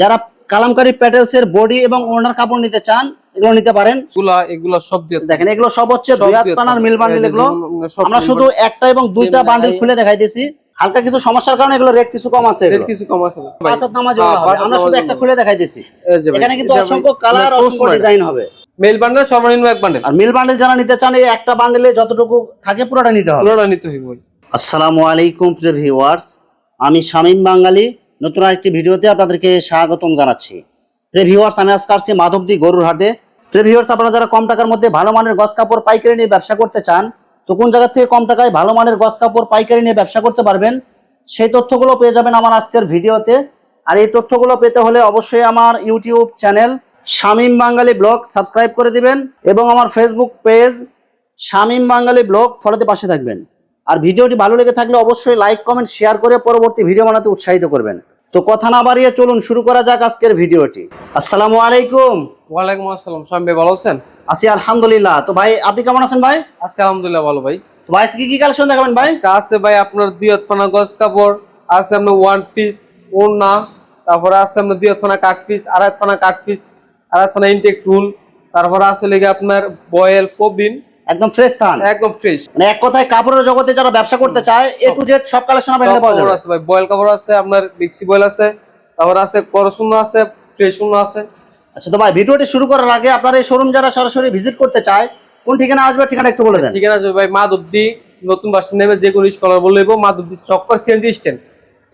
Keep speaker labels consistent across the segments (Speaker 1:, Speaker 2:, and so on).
Speaker 1: যারা কালামকারী প্যাটেলস এর বডি এবং ওনার কাপড় নিতে চান এগুলো নিতে পারেন।
Speaker 2: এগুলা এগুলা সব দিয়ে
Speaker 1: দেখেন এগুলো সব হচ্ছে দুই হাত পানার মিল বান্ডিল এগুলো। আমরা শুধু একটা এবং দুইটা বান্ডিল খুলে দেখাইতেছি হালকা কিছু সমস্যার কারণে এগুলো রেট কিছু কম আছে
Speaker 2: রেট কিছু কম আছে ভাই।
Speaker 1: নামাজ হবে। আমরা শুধু একটা খুলে
Speaker 2: এই
Speaker 1: এখানে কিন্তু অসংখ্য কালার অসংখ্য ডিজাইন হবে।
Speaker 2: মেল বান্ডেল সর্বনিম্ন এক বান্ডেল
Speaker 1: আর মিল বান্ডিল যারা নিতে চান এই একটা বান্ডিলে যতটুকু থাকে পুরোটা নিতে হবে।
Speaker 2: পুরোটা নিতে হইব
Speaker 1: আসসালামু আলাইকুম প্রিয় ভিউয়ার্স আমি শামীম বাঙালি। নতুন আরেকটি ভিডিওতে আপনাদেরকে স্বাগতম জানাচ্ছি। প্রিয় ভিউয়ার্স আমি আজকে আসছি মাধবদী গরুর হাটে। প্রিয় ভিউয়ার্স আপনারা যারা কম টাকার মধ্যে ভালো মানের গস কাপড়, পাইকারি নিয়ে ব্যবসা করতে চান, তো কোন জায়গা থেকে কম টাকায় ভালো মানের গস কাপড়, পাইকারি নিয়ে ব্যবসা করতে পারবেন, সেই তথ্যগুলো পেয়ে যাবেন আমার আজকের ভিডিওতে। আর এই তথ্যগুলো পেতে হলে অবশ্যই আমার YouTube channel Shamim Bangali blog subscribe করে দিবেন এবং আমার Facebook page Shamim Bangali blog ফলোতে পাশে থাকবেন। আর ভিডিওটি ভালো লেগে থাকলে অবশ্যই লাইক কমেন্ট শেয়ার করে পরবর্তী ভিডিও বানাতে উৎসাহিত করবেন। তো কথা না বাড়িয়ে চলুন শুরু করা যাক আজকের ভিডিওটি। আসসালামু আলাইকুম।
Speaker 2: ওয়ালাইকুম আসসালাম। স্বামী ভাই ভালো আছেন?
Speaker 1: আছি আলহামদুলিল্লাহ। তো ভাই আপনি কেমন আছেন ভাই?
Speaker 2: আছি আলহামদুলিল্লাহ ভালো ভাই।
Speaker 1: তো ভাই আজকে কি কি কালেকশন দেখাবেন ভাই?
Speaker 2: আছে ভাই আপনার দুই হাতপানা গজ কাপড় আছে আপনার ওয়ান পিস ওড়না তারপরে আছে আপনার দুই হাতপানা কাট পিস আড়াই হাতপানা কাট পিস আড়াই হাতপানা ইনটেক টুল তারপরে আছে লেগে আপনার বয়েল কবিন
Speaker 1: একদম ফ্রেশ থান
Speaker 2: একদম ফ্রেশ
Speaker 1: মানে এক কথায় কাপড়ের জগতে যারা ব্যবসা করতে চায় এ টু জেড সব কালেকশন আপনার এখানে পাওয়া যাবে।
Speaker 2: আছে ভাই। বয়েল কাপড় আছে আপনার বিক্সি বয়েল আছে তারপর আছে করশূন্য আছে ফ্রেশ আছে।
Speaker 1: আচ্ছা তো ভাই ভিডিওটি শুরু করার আগে আপনার এই শোরুম যারা সরাসরি ভিজিট করতে চায় কোন ঠিকানা আসবে ঠিকানা একটু বলে দেন।
Speaker 2: ঠিক আছে ভাই মাধবদি নতুন বাস নেবে যে কোনো স্কলার বলে দেবো মাধবদি চক্কর সিএনজি স্ট্যান্ড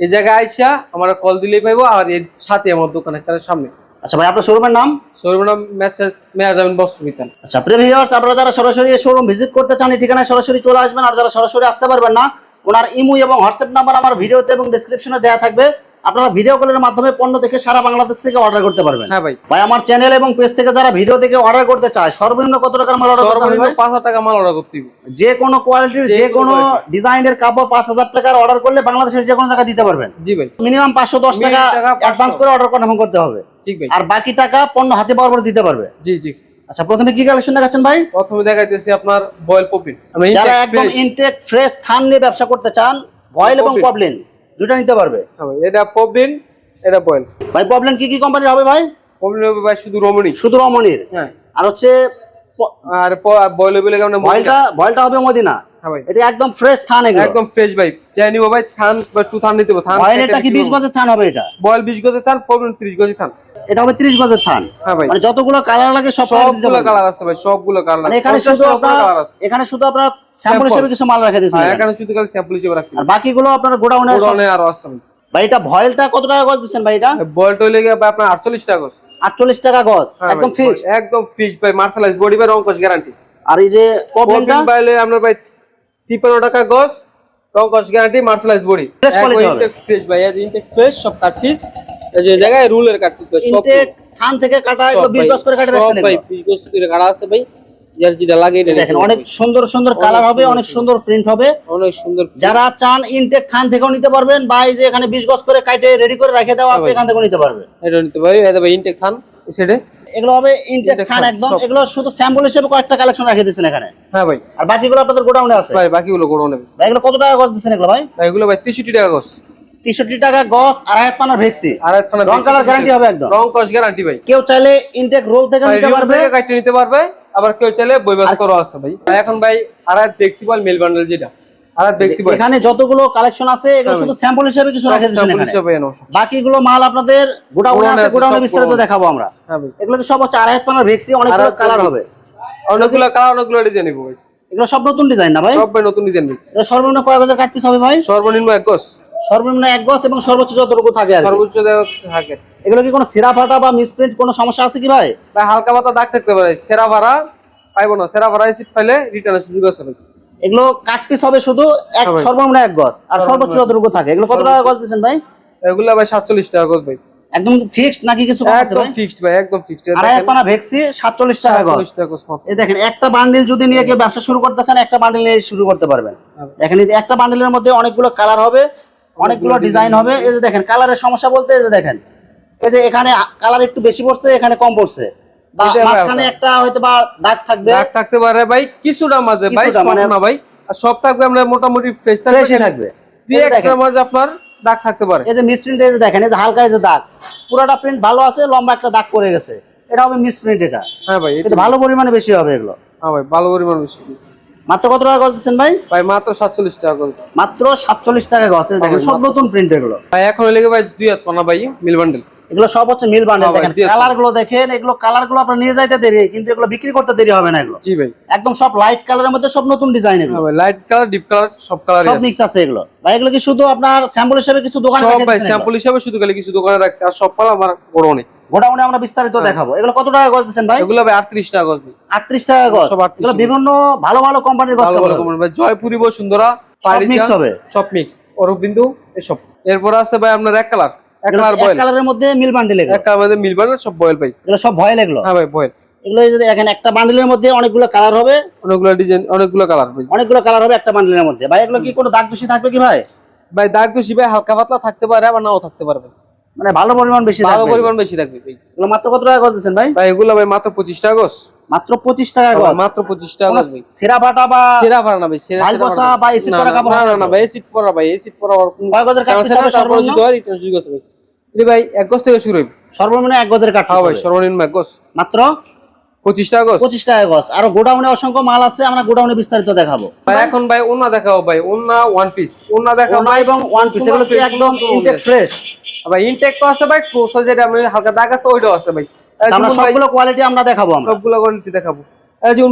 Speaker 2: এই জায়গায় আইসা আমরা কল দিলেই পাইবো আর এর সাথে আমার দোকান একটা সামনে।
Speaker 1: আচ্ছা ভাই আপনার শোরুমের নাম?
Speaker 2: সর্বনাম মেসেজ মেয়া যাবেন বস্ত্র বিতান
Speaker 1: আচ্ছা প্রিভিউয়ার্স আপনারা যারা সরাসরি শোরুম ভিজিট করতে চান এই ঠিকানায় সরাসরি চলে আসবেন। আর যারা সরাসরি আসতে পারবেন না ওনার ইমু এবং হোয়াটসঅ্যাপ নাম্বার আমার ভিডিওতে এবং ডেসক্রিপশনে দেওয়া থাকবে। আপনারা ভিডিও কলের মাধ্যমে পণ্য দেখে সারা বাংলাদেশ থেকে অর্ডার করতে পারবেন।
Speaker 2: হ্যাঁ ভাই।
Speaker 1: ভাই আমার চ্যানেল এবং পেজ থেকে যারা ভিডিও দেখে অর্ডার করতে চায় সর্বনিম্ন কত টাকার মাল অর্ডার করতে হবে
Speaker 2: সর্বনিম্ন
Speaker 1: ভাই?
Speaker 2: পাঁচ হাজার টাকা মাল অর্ডার করতে হবে।
Speaker 1: যে কোনো কোয়ালিটির
Speaker 2: যে কোনো
Speaker 1: ডিজাইনের কাপড় পাঁচ হাজার টাকার অর্ডার করলে বাংলাদেশের যে কোনো জায়গায় দিতে পারবেন।
Speaker 2: জি ভাই।
Speaker 1: মিনিমাম পাঁচশো দশ
Speaker 2: Minimum
Speaker 1: টাকা
Speaker 2: টাকা 500
Speaker 1: অ্যাডভান্স করে অর্ডার কনফার্ম করতে হবে।
Speaker 2: ঠিক ভাই।
Speaker 1: আর বাকি টাকা পণ্য হাতে পাওয়ার পর দিতে পারবে?
Speaker 2: জি জি।
Speaker 1: আচ্ছা প্রথমে কি কালেকশন দেখাচ্ছেন ভাই?
Speaker 2: প্রথমে দেখাইতেছি আপনার বয়েল পপিন।
Speaker 1: যারা একদম ইনটেক ফ্রেশ থান নিয়ে ব্যবসা করতে চান বয়েল এবং। পবলিন দুটো নিতে পারবে?
Speaker 2: এটা পপিন এটা বয়েল।
Speaker 1: ভাই পবলিন কি কি কোম্পানির হবে ভাই?
Speaker 2: পপিন হবে ভাই শুধু রমণী।
Speaker 1: শুধু রমণীর?
Speaker 2: হ্যাঁ।
Speaker 1: আর হচ্ছে
Speaker 2: আর বয়েল কেমন
Speaker 1: ভয়েলটা ভয়েলটা হবে মদিনা।
Speaker 2: হ্যাঁ
Speaker 1: এটা একদম ফ্রেশ থান
Speaker 2: একদম ফ্রেশ ভাই। নিব ভাই থান বা টু থান থান
Speaker 1: এটা কি বিশ গজের থান হবে এটা?
Speaker 2: বয়েল বিশ গজের থান পপিন ত্রিশ গজের থান।
Speaker 1: এটা হবে ত্রিশ গজের থান।
Speaker 2: হ্যাঁ ভাই।
Speaker 1: মানে যতগুলো কালার লাগে সব
Speaker 2: সবগুলো কালার আছে ভাই সবগুলো কালার
Speaker 1: মানে এখানে শুধু আপনার এখানে শুধু আপনার স্যাম্পল হিসেবে কিছু মাল রেখে দিয়েছেন।
Speaker 2: হ্যাঁ
Speaker 1: এখানে।
Speaker 2: শুধু খালি স্যাম্পল হিসেবে রাখছি।
Speaker 1: আর বাকিগুলো আপনার গোডাউনে
Speaker 2: গোডাউনে আরও আছে
Speaker 1: ভাই এটা ভয়েলটা কত টাকা গজ দিচ্ছেন ভাই এটা?
Speaker 2: বয়েলটা হইলে গিয়ে আপনার আটচল্লিশ টাকা গজ।
Speaker 1: আটচল্লিশ টাকা গজ
Speaker 2: হ্যাঁ
Speaker 1: একদম
Speaker 2: ভাই,
Speaker 1: ফিক্স
Speaker 2: একদম ফিক্স ভাই মার্শালাইজ বডি ভাই রংকশ গ্যারান্টি
Speaker 1: আর এই যে প্রবলেমটা
Speaker 2: বাইলে আপনার ভাই তিপ্পান্ন টাকা গজ রংকশ গ্যারান্টি মার্শালাইজ বডি। ফ্রেশ ভাই এই ইনটেক ফ্রেশ সব কাট পিস এই যে জায়গায় রুলের কাট পিস ভাই সব
Speaker 1: ইনটেক থান থেকে কাটা এগুলো
Speaker 2: সব
Speaker 1: বিশ
Speaker 2: ভাই,
Speaker 1: গজ করে কাটা রাখছেন
Speaker 2: ভাই
Speaker 1: এগুলো।
Speaker 2: বিশ গজ করে কাটা আছে ভাই। যার যেটা লাগে এটা
Speaker 1: দেখেন অনেক সুন্দর সুন্দর কালার হবে অনেক
Speaker 2: সুন্দর।
Speaker 1: প্রিন্ট হবে।
Speaker 2: অনেক সুন্দর
Speaker 1: যারা চান ইনটেক থান থেকেও নিতে পারবেন বা এই যে এখানে গজ করে কাটে রেডি করে রেখে দেওয়া আছে এখান থেকেও নিতে পারবে
Speaker 2: এটা নিতে পারি। এটা ভাই ইনটেক খান। এই সাইডে
Speaker 1: এগুলো হবে ইনটেক
Speaker 2: Intake
Speaker 1: থান
Speaker 2: থান,
Speaker 1: একদম। এগুলো শুধু স্যাম্পল হিসেবে কয়েকটা কালেকশন রেখে দিয়েছেন এখানে।
Speaker 2: হ্যাঁ ভাই।
Speaker 1: আর বাকিগুলো আপনাদের গোডাউনে আছে।
Speaker 2: ভাই বাকিগুলো করো
Speaker 1: ভাই এগুলো কত টাকা গজ দিচ্ছেন এগুলো ভাই?
Speaker 2: এগুলো টাকা গজ
Speaker 1: টাকা গজ আড়াই হাত পানার ভেক্সি।
Speaker 2: আর একখানা
Speaker 1: রং কালার গ্যারান্টি হবে একদম।
Speaker 2: রং কস গ্যারান্টি ভাই।
Speaker 1: কেউ চাইলে ইনটেক রোল থেকে নিতে পারবে।
Speaker 2: কাটতে নিতে পারবে আবার কেউ চাইলে বইবাস করো আছে ভাই। এখন ভাই আর ফ্লেক্সিবল মেল বান্ডেল যেটা।
Speaker 1: এখানে যতগুলো কালেকশন আছে এগুলো
Speaker 2: হ্যাঁ
Speaker 1: শুধু স্যাম্পল হিসেবে কিছু রেখে দিয়েছেন। বাকিগুলো মাল আপনাদের গোডাউনে আছে গোডাউনে বিস্তারিত দেখাবো আমরা।
Speaker 2: হ্যাঁ
Speaker 1: এগুলো কি সব হচ্ছে আড়াই হাত পানার ভেক্সি অনেকগুলো কালার হবে।
Speaker 2: অনেকগুলো কালার অনেকগুলো ডিজাইন ভাই।
Speaker 1: এগুলো সব নতুন ডিজাইন না ভাই?
Speaker 2: সব ভাই নতুন ডিজাইন
Speaker 1: সর্বনিম্ন কয় গজের কাট পিস হবে ভাই?
Speaker 2: সর্বনিম্ন এক গজ।
Speaker 1: সর্বনিম্ন এক গজ এবং সর্বোচ্চ যতটুকু থাকে আর
Speaker 2: সর্বোচ্চ থাকে।
Speaker 1: এগুলো কি কোনো সিরা ফাটা বা মিসপ্রিন্ট কোনো সমস্যা আছে কি ভাই?
Speaker 2: ভাই হালকা পাতা দাগ থাকতে পারে। সেরা ভাড়া পাইবো না। সেরা ভাড়া সিট পাইলে রিটার্নের সুযোগ আছে
Speaker 1: এগুলো কাট পিস হবে শুধু এক। সর্বনিম্ন এক গজ। আর সর্বোচ্চ যতটুকু থাকে এগুলো কত টাকা গজ দিচ্ছেন ভাই?
Speaker 2: এগুলো ভাই সাতচল্লিশ টাকা গজ ভাই।
Speaker 1: একদম ফিক্সড নাকি কিছু কম আছে
Speaker 2: একদম
Speaker 1: ভাই?
Speaker 2: ফিক্সড ভাই একদম ফিক্সড
Speaker 1: আড়াই হাত পানা ভেক্সি সাতচল্লিশ টাকা গজ।
Speaker 2: সাতচল্লিশ টাকা গজ
Speaker 1: এই দেখেন একটা বান্ডিল যদি নিয়ে কেউ ব্যবসা শুরু করতে চান একটা বান্ডিল নিয়ে শুরু করতে পারবেন। এখানে যে একটা বান্ডিলের মধ্যে অনেকগুলো কালার হবে অনেকগুলো ডিজাইন হবে। এই যে দেখেন কালারের সমস্যা বলতে এই যে দেখেন এই যে এখানে কালার একটু বেশি পড়ছে এখানে কম পড়ছে। মাঝখানে একটা হয়তো বা দাগ থাকবে।
Speaker 2: দাগ থাকতে পারে ভাই কিছুটা মাঝে ভাই
Speaker 1: কিছুটা
Speaker 2: সব
Speaker 1: মানে-
Speaker 2: না ভাই। আর সব থাকবে আমরা মোটামুটি ফ্রেশ থাকবে।
Speaker 1: থাকবে।
Speaker 2: দুই একটা মাঝে আপনার দাগ থাকতে পারে।
Speaker 1: এই যে মিসপ্রিন্ট এই যে দেখেন এই যে হালকা এই যে দাগ। পুরোটা প্রিন্ট ভালো আছে লম্বা একটা দাগ পড়ে গেছে। এটা হবে মিসপ্রিন্ট এটা।
Speaker 2: হ্যাঁ ভাই এটা
Speaker 1: ভালো পরিমাণে বেশি হবে এগুলো।
Speaker 2: হ্যাঁ ভাই ভালো পরিমাণ বেশি।
Speaker 1: মাত্র কত টাকা গজ দিচ্ছেন ভাই?
Speaker 2: ভাই মাত্র সাতচল্লিশ টাকা
Speaker 1: মাত্র সাতচল্লিশ টাকা গজ। দেখেন সব নতুন প্রিন্ট এগুলো।
Speaker 2: ভাই এখন লেগে ভাই দুই হাত পানা ভাই মিল বান্ডেল
Speaker 1: এগুলো সব হচ্ছে মিল বান্ডেল
Speaker 2: হ্যাঁ
Speaker 1: দেখেন কালারগুলো দেখেন এগুলো কালারগুলো আপনার নিয়ে যাইতে দেরি কিন্তু এগুলো বিক্রি করতে দেরি হবে না এগুলো।
Speaker 2: জি ভাই।
Speaker 1: একদম সব লাইট কালারের মধ্যে সব নতুন ডিজাইন এগুলো।
Speaker 2: হ্যাঁ লাইট কালার ডিপ কালার সব কালার
Speaker 1: সব মিক্স আছে এগুলো। ভাই এগুলো কি শুধু আপনার স্যাম্পল হিসেবে কিছু দোকানে
Speaker 2: সব ভাই স্যাম্পল হিসাবে শুধু গেলে কিছু দোকানে রাখছে আর সব পালা আমার গোডাউনে।
Speaker 1: গোডাউনে আমরা বিস্তারিত দেখাবো। এগুলো কত টাকা গজ দিচ্ছেন ভাই?
Speaker 2: এগুলো ভাই আটত্রিশ টাকা গজ ভাই
Speaker 1: আটত্রিশ টাকা গজ। এগুলো বিভিন্ন ভালো ভালো কোম্পানির গজ
Speaker 2: ভালো কোম্পানি ভাই জয়পুরি বসুন্ধরা
Speaker 1: সব মিক্স হবে।
Speaker 2: সব মিক্স অরবিন্দু এসব। এরপর আছে ভাই আপনার এক কালার এক কালার বয়েল
Speaker 1: কালারের মধ্যে মিল বান্ডেল এগুলো।
Speaker 2: এক কালার মধ্যে মিলবে না সব বয়েল ভাই।
Speaker 1: এগুলো সব ভয়েল এগুলো?
Speaker 2: হ্যাঁ ভাই বয়েল
Speaker 1: এগুলো এই দেখেন একটা বান্ডেলের মধ্যে অনেকগুলো কালার হবে।
Speaker 2: অনেকগুলো ডিজাইন অনেকগুলো কালার ভাই।
Speaker 1: অনেকগুলো কালার হবে একটা বান্ডেলের মধ্যে। ভাই এগুলো কি কোনো দাগ দূষি থাকবে কি ভাই?
Speaker 2: ভাই দাগ দোষী ভাই হালকা পাতলা থাকতে পারে আবার নাও থাকতে পারবে
Speaker 1: মানে ভালো পরিমাণ বেশি
Speaker 2: ভালো পরিমাণ বেশি থাকবে ভাই।
Speaker 1: এগুলো মাত্র কত টাকা গজ দিচ্ছেন ভাই?
Speaker 2: ভাই এগুলো ভাই মাত্র পঁচিশ টাকা গজ।
Speaker 1: মাত্র পঁচিশ টাকা গজ।
Speaker 2: মাত্র পঁচিশ টাকা গজ ভাই।
Speaker 1: সেরা ফাটা বা
Speaker 2: সেরা ভাড়া না ভাই সেরা ভাড়া
Speaker 1: বা এসি পরা কাপড়
Speaker 2: না না না ভাই এসি পরা ভাই এসি পরা
Speaker 1: কয় গজের হবে
Speaker 2: তারপরে
Speaker 1: সর্বনিম্ন?
Speaker 2: রিটার্ন সুযোগ আছে ভাই এই ভাই এক গজ থেকে শুরু
Speaker 1: সর্বনিম্ন এক গজের কাঠ
Speaker 2: হ্যাঁ ভাই। সর্বনিম্ন এক গজ।
Speaker 1: মাত্র
Speaker 2: পঁচিশ টাকা গজ।
Speaker 1: পঁচিশ টাকা গজ। আর গোডাউনে অসংখ্য মাল আছে আমরা গোডাউনে বিস্তারিত দেখাবো।
Speaker 2: ভাই এখন ভাই ওন্না দেখাও ভাই ওন্না ওয়ান পিস ওন্না দেখাও
Speaker 1: ওনা এবং ওয়ান পিস এগুলো একদম ইনটেক ফ্রেশ
Speaker 2: ভাই ইনটেক তো আছে ভাই ক্রোসা যেটা আমি হালকা দাগ আছে ওইটাও আছে ভাই। এই
Speaker 1: আমরা সবগুলো কোয়ালিটি আমরা দেখাবো আমরা।
Speaker 2: সবগুলো কোয়ালিটি দেখাবো।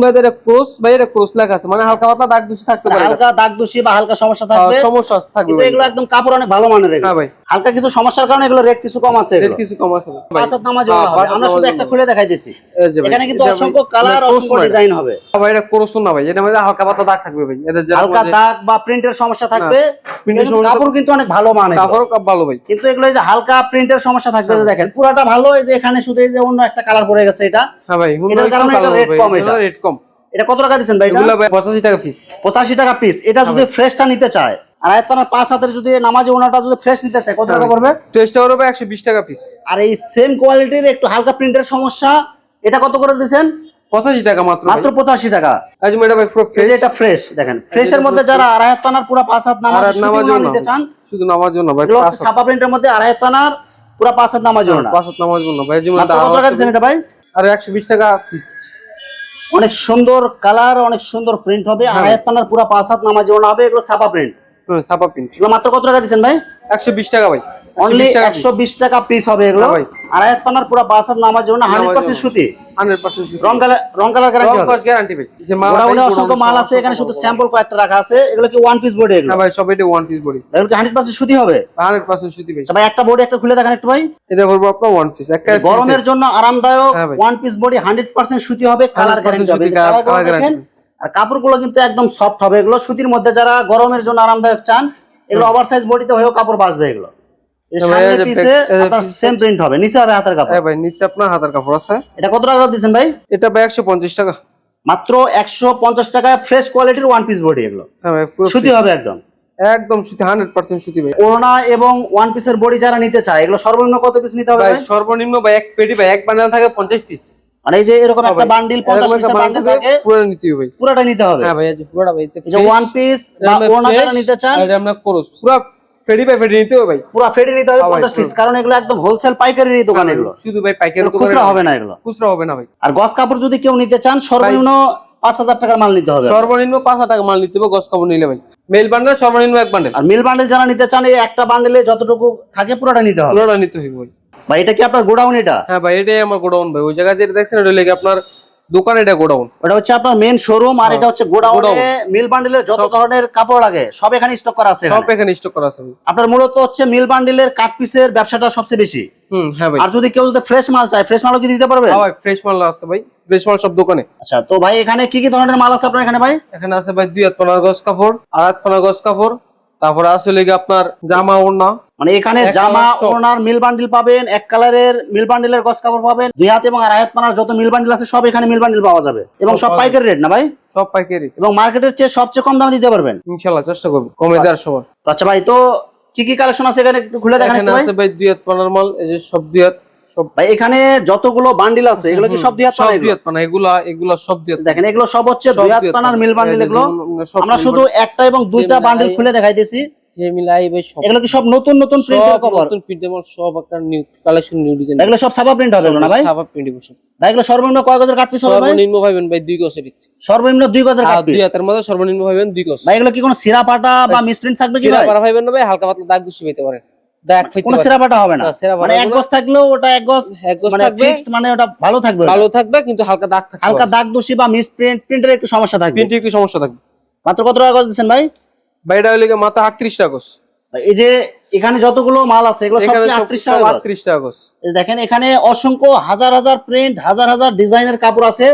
Speaker 2: ভাই এটা ক্রোস ভাই এটা ক্রোস লেখা আছে মানে হালকা পাতলা দাগ দূষি থাকতে পারে
Speaker 1: হালকা দাগ দূষি বা হালকা সমস্যা
Speaker 2: হ্যাঁ,
Speaker 1: থাকবে
Speaker 2: সমস্যা আছে থাকবে
Speaker 1: এগুলো একদম কাপড় অনেক ভালো মানের
Speaker 2: হ্যাঁ ভাই।
Speaker 1: হালকা কিছু সমস্যার কারণে এগুলো রেট কিছু কম আছে
Speaker 2: রেট কিছু কম আছে ভাই।
Speaker 1: পাঁচ হাত নামাজ
Speaker 2: হ্যাঁ,
Speaker 1: হবে। আমরা শুধু একটা খুলে দেখাই দিছি।
Speaker 2: যে
Speaker 1: এখানে কিন্তু অসংখ্য কালার অসংখ্য ডিজাইন হবে।
Speaker 2: ভাই এটা ক্রোস না ভাই এটা মধ্যে হালকা পাতলা দাগ থাকবে ভাই। এদের যেরকম
Speaker 1: হালকা দাগ বা প্রিন্টের সমস্যা থাকবে। কাপড় কিন্তু অনেক ভালো মানে
Speaker 2: কাপড় কাপ ভালো ভাই।
Speaker 1: কিন্তু এগুলো এই যে হালকা প্রিন্টের সমস্যা থাকবে যে দেখেন পুরাটা ভালো এই যে এখানে শুধু এই যে অন্য একটা কালার পড়ে গেছে এটা।
Speaker 2: হ্যাঁ ভাই
Speaker 1: এটার কারণে এটা rate কম এটা।
Speaker 2: রেট কম।
Speaker 1: এটা কত টাকা দিচ্ছেন ভাই এটা?
Speaker 2: এগুলো ভাই পঁচাশি টাকা পিস
Speaker 1: পঁচাশি টাকা পিস এটা যদি ফ্রেশটা নিতে চায় আর আয়াত পানার পাঁচ হাতের যদি নামাজি ওনাটা যদি ফ্রেশ নিতে চায় কত টাকা
Speaker 2: হ্যাঁ।
Speaker 1: পড়বে?
Speaker 2: টেস্টটা হবে একশো বিশ টাকা পিস
Speaker 1: আর এই সেম কোয়ালিটির একটু হালকা প্রিন্টের সমস্যা এটা কত করে দিচ্ছেন
Speaker 2: পঁচাশি টাকা মাত্র
Speaker 1: মাত্র পঁচাশি টাকা।
Speaker 2: আজ এটা ভাই ফ্রেশ
Speaker 1: এটা ফ্রেশ দেখেন। ফ্রেশের মধ্যে যারা আড়াইহাত পানার পুরো পাঁচ হাত নামাজ নিতে চান
Speaker 2: শুধু নামাজ জন্য ভাই
Speaker 1: ছাপা প্রিন্টের মধ্যে আড়াইহাত পানার পুরো পাঁচ হাত নামাজ ওনা
Speaker 2: পাঁচ নামাজ জন্য ভাই যেমন
Speaker 1: কত টাকা দিচ্ছেন এটা ভাই?
Speaker 2: আর একশো বিশ টাকা পিস
Speaker 1: অনেক সুন্দর কালার অনেক সুন্দর প্রিন্ট হবে।
Speaker 2: হ্যাঁ।
Speaker 1: আড়াই হাত পানার পুরো পাঁচ হাত নামাজ ওনা হবে এগুলো ছাপা প্রিন্ট
Speaker 2: প্রিন্ট
Speaker 1: এগুলো মাত্র কত টাকা দিচ্ছেন ভাই?
Speaker 2: একশো বিশ টাকা ভাই।
Speaker 1: অনলি একশো বিশ টাকা পিস হবে এগুলো।
Speaker 2: হ্যাঁ ভাই।
Speaker 1: আড়াই পানার পুরো হাত নামাজ ওনা হান্ড্রেড পার্সেন্ট সুতি। রং কালার রং কালার গ্যারান্টি
Speaker 2: গ্যারান্টি ভাই।
Speaker 1: গোডাউনে অসংখ্য মাল আছে এখানে শুধু স্যাম্পল কয়েকটা রাখা আছে। এগুলো কি ওয়ান পিস বোর্ড এগুলো?
Speaker 2: হ্যাঁ ভাই সব এটা ওয়ান পিস বডি
Speaker 1: এগুলো কি হান্ড্রেড পার্সেন্ট সুতি হবে?
Speaker 2: হান্ড্রেড পার্সেন্ট সুতি ভাই।
Speaker 1: আচ্ছা ভাই একটা বোর্ড একটা খুলে দেখেন একটু ভাই।
Speaker 2: এটা করব আপনার ওয়ান পিস
Speaker 1: গরমের জন্য আরামদায়ক one piece body hundred percent সুতি হবে কালার
Speaker 2: 100%
Speaker 1: গ্যারান্টি হবে। Colour
Speaker 2: guarantee।
Speaker 1: আর কাপড়গুলো কিন্তু একদম সফট হবে। এগুলো সুতির মধ্যে যারা গরমের জন্য আরামদায়ক চান এগুলো ওভার সাইজ বডিতে হয়েও কাপড় বাঁচবে এগুলো। এই
Speaker 2: ভাই,
Speaker 1: সামনে পিছে
Speaker 2: back- এই যে
Speaker 1: আপনার সেম প্রিন্ট হবে। নিচে হবে হাতের কাপড়।
Speaker 2: ভাই নিচে আপনার হাতের কাপড় আছে।
Speaker 1: এটা কত টাকা দিচ্ছেন ভাই?
Speaker 2: এটা ভাই একশো পঞ্চাশ টাকা।
Speaker 1: মাত্র একশো পঞ্চাশ ফ্রেশ কোয়ালিটির ওয়ান পিস বডি এগুলো।
Speaker 2: হ্যাঁ
Speaker 1: সুতি হবে একদম।
Speaker 2: একদম সুতি হান্ড্রেড পার্সেন্ট সুতি ভাই।
Speaker 1: ওড়না এবং ওয়ান পিসের বডি যারা নিতে চায় এগুলো সর্বনিম্ন কত পিস নিতে হবে
Speaker 2: ভাই সর্বনিম্ন ভাই এক পেটি ভাই এক বান্ডেল থাকে পঞ্চাশ পিস
Speaker 1: মানে এই যে এরকম একটা বান্ডিল পিসের বান্ডিল থাকে
Speaker 2: পুরো নিতে হবে
Speaker 1: পুরোটা নিতে হবে।
Speaker 2: হ্যাঁ ভাই এই যে পুরোটা ভাই
Speaker 1: এই যে ওয়ান পিস বা যারা নিতে চান
Speaker 2: এটা আমরা করস পুরো পেটি বাই পেটি নিতে হবে ভাই।
Speaker 1: পুরো ফেডে নিতে হবে
Speaker 2: হ্যাঁ ভাই,
Speaker 1: পঞ্চাশ পিস কারণ এগুলো একদম হোলসেল পাইকারি দোকান এগুলো।
Speaker 2: শুধু ভাই পাইকারি
Speaker 1: খুচরা হবে না এগুলো।
Speaker 2: খুচরা হবে না ভাই।
Speaker 1: আর গস কাপড় যদি কেউ নিতে চান সর্বনিম্ন পাঁচ হাজার টাকার মাল নিতে হবে।
Speaker 2: সর্বনিম্ন পাঁচ হাজার টাকা মাল নিতে হবে গস কাপড় নিলে ভাই। মেল বান্ডেল সর্বনিম্ন এক বান্ডেল
Speaker 1: আর মেল বান্ডেল যারা নিতে চান এই একটা বান্ডেলে যতটুকু থাকে পুরোটা নিতে হবে।
Speaker 2: পুরোটা নিতে হবে ভাই।
Speaker 1: বা এটা কি আপনার গোডাউন এটা?
Speaker 2: হ্যাঁ ভাই এটাই আমার গোডাউন ভাই। ওই জায়গায় যেটা দেখছেন ওটা লেগে আপনার দোকান এটা গোডাউন।
Speaker 1: ওটা হচ্ছে আপনার মেন শোরুম আর এটা হচ্ছে গোডাউনে
Speaker 2: হ্যাঁ,
Speaker 1: মিল বান্ডেলের যত ধরনের কাপড় লাগে সব এখানে স্টক করা আছে
Speaker 2: সব
Speaker 1: এখানে।
Speaker 2: এখানে স্টক করা আছে।
Speaker 1: আপনার মূলত হচ্ছে মিল বান্ডিলের কাট পিসের ব্যবসাটা সবচেয়ে বেশি।
Speaker 2: হুম হ্যাঁ ভাই।
Speaker 1: আর যদি কেউ যদি ফ্রেশ মাল চায় ফ্রেশ মালও কি দিতে পারবে?
Speaker 2: হ্যাঁ ভাই ফ্রেশ মাল আছে ভাই। ফ্রেশ মাল সব দোকানে।
Speaker 1: আচ্ছা তো ভাই এখানে কি কি ধরনের মাল আছে আপনার এখানে ভাই?
Speaker 2: এখানে আছে ভাই দুই হাত পানার গস কাপড় আর হাত পানার গস কাপড় তারপরে আছে লেগে আপনার জামা ওড়না।
Speaker 1: মানে এখানে জামা। ওনার মিল বান্ডিল পাবেন এক কালারের মিল বান্ডিলের গস কাপড় পাবেন দুই হাত এবং আড়াই হাত পানার যত মিল বান্ডিল আছে সব এখানে মিল বান্ডিল পাওয়া যাবে। এবং
Speaker 2: সব
Speaker 1: পাইকারি রেট না ভাই?
Speaker 2: সব পাইকারি।
Speaker 1: এবং মার্কেটের চেয়ে সবচেয়ে কম দামে দিতে পারবেন।
Speaker 2: ইনশাল্লাহ চেষ্টা করব। কমে দেওয়ার সবার
Speaker 1: তো আচ্ছা ভাই তো কি কি কালেকশন আছে এখানে একটু খুলে দেখেন
Speaker 2: এখানে
Speaker 1: ভাই?
Speaker 2: আছে ভাই দুই হাত পানার মাল এই যে সব দুই হাত।
Speaker 1: ভাই এখানে যতগুলো বান্ডিল আছে এগুলো কি সব দুই হাত পানা
Speaker 2: দুই হাত পানা এগুলা এগুলা সব দুই হাত
Speaker 1: দেখেন এগুলো সব হচ্ছে দুই হাত পানার মিল বান্ডিল এগুলো। আমরা শুধু একটা এবং দুইটা বান্ডিল খুলে দেখাইতেছি।
Speaker 2: যে ভাই
Speaker 1: এগুলো কি সব নতুন নতুন প্রিন্টের কভার
Speaker 2: নতুন প্রিন্ট এবং সব একটা নিউ কালেকশন নিউ ডিজাইন
Speaker 1: এগুলো সব সাবা প্রিন্ট হবে না ভাই?
Speaker 2: সাবা প্রিন্ট সব।
Speaker 1: ভাই এগুলো সর্বনিম্ন কয় গজের কাট পিস হবে ভাই?
Speaker 2: সর্বনিম্ন ভাই দুই গছের ইচ্ছে।
Speaker 1: সর্বনিম্ন দুই গজের কাট
Speaker 2: দুই
Speaker 1: পিস
Speaker 2: হাতের মধ্যে সর্বনিম্ন ভাবেন দুই গছ
Speaker 1: ভাই এগুলো কি কোনো সিরা পাটা বা মিসপ্রিন্ট থাকবে কি
Speaker 2: সিরা
Speaker 1: ভাই?
Speaker 2: না ভাই হালকা পাতলা দাগ দুষি পেতে পারেন। দাগ ফেতে
Speaker 1: কোনো
Speaker 2: পারেন
Speaker 1: সিরা পাটা হবে না।
Speaker 2: না,
Speaker 1: মানে এক গজ থাকলেও ওটা এক গজ
Speaker 2: এক গজ
Speaker 1: মানে
Speaker 2: থাকবে।
Speaker 1: ফিক্সড মানে ওটা ভালো থাকবে
Speaker 2: ভালো থাকবে কিন্তু হালকা দাগ থাকবে
Speaker 1: হালকা দাগ দোষী বা মিসপ্রিন্ট প্রিন্টের একটু সমস্যা থাকবে।
Speaker 2: প্রিন্টে একটু সমস্যা থাকবে।
Speaker 1: মাত্র কত টাকা গজ দিচ্ছেন ভাই?
Speaker 2: ভাই এটা হইলে মাত্র আটত্রিশ টাকা গছ
Speaker 1: এই যে এখানে যতগুলো মাল আছে এগুলো সব টাকা গজ? দেখেন এখানে অসংখ্য হাজার হাজার প্রিন্ট হাজার হাজার ডিজাইনের কাপড় আছে।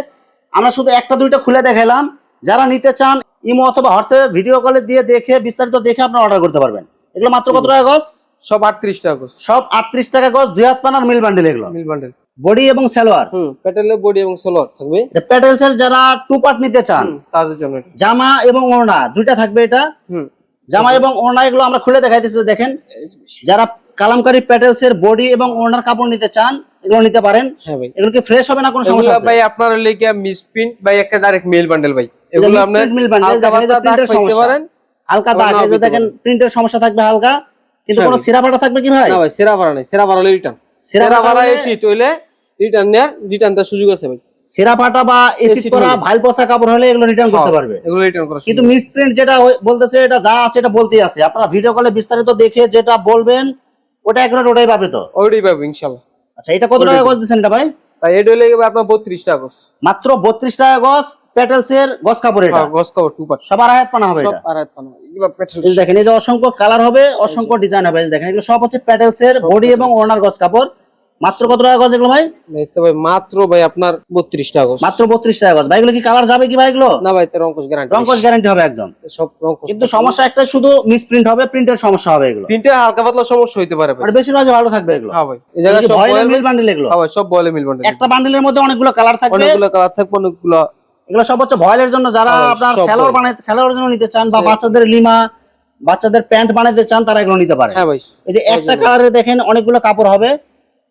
Speaker 1: আমরা শুধু একটা দুইটা খুলে দেখাইলাম। যারা নিতে চান ইমো অথবা হোয়াটসঅ্যাপে ভিডিও কলে দিয়ে দেখে বিস্তারিত দেখে আপনারা অর্ডার করতে পারবেন। এগুলো মাত্র কত টাকা গজ
Speaker 2: সব আটত্রিশ টাকা গছ
Speaker 1: সব আটত্রিশ টাকা গজ দুই হাত পানার মিল বান্ডেল এগুলো।
Speaker 2: মিল বান্ডেল
Speaker 1: বডি এবং সালোয়ার।
Speaker 2: হুম প্যাটেলের বডি এবং সোলার থাকবে।
Speaker 1: প্যাটেলস এর যারা টু পার্ট নিতে চান
Speaker 2: তাদের জন্য
Speaker 1: জামা এবং ওড়না দুইটা থাকবে এটা।
Speaker 2: হুম।
Speaker 1: জামা এবং ওড়না এগুলো আমরা খুলে দেখাইতেছি দেখেন। যারা কালামকারী প্যাটেলস এর বডি এবং ওড়নার কাপড় নিতে চান এগুলো নিতে পারেন।
Speaker 2: হ্যাঁ ভাই।
Speaker 1: এগুলো কি ফ্রেশ হবে না কোনো সমস্যা আছে?
Speaker 2: ভাই আপনার লেগে মিস প্রিন্ট ভাই একটা ডাইরেক্ট মেল বান্ডেল ভাই। এগুলো আপনি
Speaker 1: bundle,
Speaker 2: হালকা
Speaker 1: দেখেন।
Speaker 2: পারেন
Speaker 1: হালকা দাগ দেখেন প্রিন্টের সমস্যা থাকবে হালকা। কিন্তু কোনো। সিরা থাকবে কি ভাই?
Speaker 2: না ভাই সেরা ভাড়া নাই সেরা ভাড়া হলে রিটার্ন
Speaker 1: সেরা ভাড়া
Speaker 2: ভাড়া এসি হইলে রিটার্ন নেয়ার রিটার্ন দেওয়ার সুযোগ আছে ভাই।
Speaker 1: সিরা ফাটা বা
Speaker 2: Acid
Speaker 1: করা। ভাইল পচা কাপড় হলে এগুলো রিটার্ন করতে
Speaker 2: হ্যাঁ,
Speaker 1: পারবে।
Speaker 2: এগুলো রিটার্ন করা
Speaker 1: কিন্তু মিসপ্রিন্ট যেটা বলতেছে এটা যা আছে এটা বলতেই আছে। আপনারা ভিডিও কলে বিস্তারিত দেখে যেটা বলবেন ওটা একবার ওটাই পাবে তো?
Speaker 2: ওইটাই পাবে ইনশাল্লাহ।
Speaker 1: আচ্ছা এটা কত টাকা গজ দিচ্ছেন এটা ভাই?
Speaker 2: ভাই এটা হলে আপনার বত্রিশ টাকা গছ।
Speaker 1: মাত্র বত্রিশ টাকা গজ প্যাটেলস এর গজ কাপড় এটা।
Speaker 2: হ্যাঁ, গছ কভার টু পার্ট
Speaker 1: সবার আয়াত পানা হবে এটা।
Speaker 2: আয়াত পানা
Speaker 1: দেখেন এই যে অসংখ্য কালার হবে অসংখ্য ডিজাইন হবে। দেখেন এগুলো সব হচ্ছে প্যাটেলস এর বডি এবং ওনার গজ কাপড় মাত্র কত টাকা গজ এগুলো ভাই?
Speaker 2: দেখতে ভাই মাত্র ভাই আপনার বত্রিশ টাকা গছ
Speaker 1: মাত্র বত্রিশ টাকা গজ। ভাই এগুলো কি কালার যাবে কি ভাই এগুলো?
Speaker 2: না ভাই তার অঙ্কুশ গ্যারান্টি
Speaker 1: রঙ্কশ গ্যারান্টি হবে একদম।
Speaker 2: সব রঙ্কুশ
Speaker 1: কিন্তু সমস্যা একটা শুধু মিসপ্রিন্ট হবে প্রিন্টের সমস্যা হবে এগুলো।
Speaker 2: প্রিন্টের হালকা পাতলা সমস্যা হইতে পারে
Speaker 1: আর বেশিরভাগই ভালো থাকবে এগুলো।
Speaker 2: হ্যাঁ ভাই এই জায়গায় সব বয়েল
Speaker 1: মিল বান্ডেল এগুলো?
Speaker 2: হ্যাঁ ভাই সব বয়েলে মিল বান্ডেল
Speaker 1: একটা বান্ডেলের মধ্যে অনেকগুলো কালার থাকবে।
Speaker 2: অনেকগুলো কালার থাকবে অনেকগুলো
Speaker 1: এগুলো সব হচ্ছে ভয়েলের জন্য যারা
Speaker 2: হ্যাঁ,
Speaker 1: আপনার
Speaker 2: voile।
Speaker 1: বানাইতে স্যালোয়ার জন্য নিতে চান বা বাচ্চাদের লিমা বাচ্চাদের প্যান্ট বানাইতে চান তারা এগুলো নিতে পারে।
Speaker 2: হ্যাঁ ভাই।
Speaker 1: এই যে একটা কালারে দেখেন অনেকগুলো কাপড় হবে।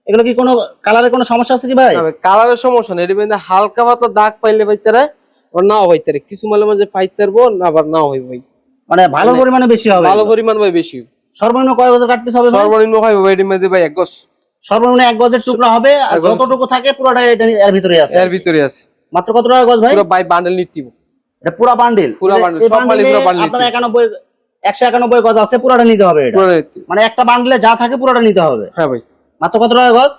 Speaker 1: এগুলো কি কোনো কালারের কোনো সমস্যা আছে কি ভাই?
Speaker 2: ভাই কালারের সমস্যা নেই এর মধ্যে হালকা পাতলা দাগ পাইলে ভাই তারা আবার নাও ভাই তারা কিছু মাঝে মাঝে পাইতে পারব না আবার নাও হয় ভাই।
Speaker 1: মানে ভালো
Speaker 2: মানে
Speaker 1: পরিমাণে বেশি হবে।
Speaker 2: ভালো পরিমাণ ভাই বেশি।
Speaker 1: সর্বনিম্ন কয় গজের কাট পিস হবে
Speaker 2: সর্বনিম্ন ভাই ভাই এর মধ্যে ভাই এক গছ
Speaker 1: সর্বনিম্ন এক গজের টুকরা হবে আর যতটুকু থাকে পুরোটাই এটা এর ভিতরে আছে।
Speaker 2: এর ভিতরে আছে।
Speaker 1: মাত্র কত টাকা গজ ভাই?
Speaker 2: পুরো বাই বান্ডেল নিতে দিব।
Speaker 1: এটা পুরা বান্ডিল
Speaker 2: পুরা bundle, সব মালই পুরা bundle
Speaker 1: আপনার
Speaker 2: নিতে।
Speaker 1: একানব্বই একশো একানব্বই গজ আছে পুরোটা নিতে হবে এটা। মানে একটা বান্ডিলে যা থাকে পুরোটা নিতে হবে।
Speaker 2: হ্যাঁ ভাই।
Speaker 1: মাত্র কত টাকা গজ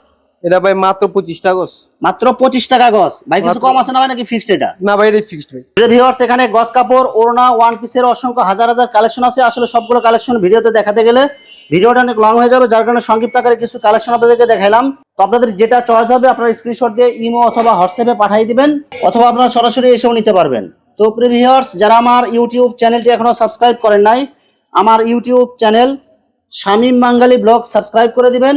Speaker 2: এটা ভাই মাত্র পঁচিশ টাকা গছ।
Speaker 1: মাত্র পঁচিশ টাকা গজ ভাই কিছু কম আছে না ভাই নাকি ফিক্সড এটা?
Speaker 2: না ভাই এটা ফিক্সড ভাই।
Speaker 1: ভিউয়ার্স এখানে গজ কাপড় ওড়না ওয়ান পিসের অসংখ্য হাজার হাজার কালেকশন আছে। আসলে সবগুলো কালেকশন ভিডিওতে দেখাতে গেলে ভিডিওটা অনেক লং হয়ে যাবে যার কারণে সংক্ষিপ্ত আকারে কিছু কালেকশন আপনাদেরকে দেখাইলাম। তো আপনাদের যেটা চয়েস হবে আপনারা স্ক্রিনশট দিয়ে ইমো অথবা হোয়াটসঅ্যাপে পাঠিয়ে দিবেন অথবা আপনারা সরাসরি এসেও নিতে পারবেন। তো প্রিভিউয়ার্স যারা আমার ইউটিউব চ্যানেলটি এখনও সাবস্ক্রাইব করেন নাই আমার YouTube channel Shamim Bangali blog subscribe করে দিবেন।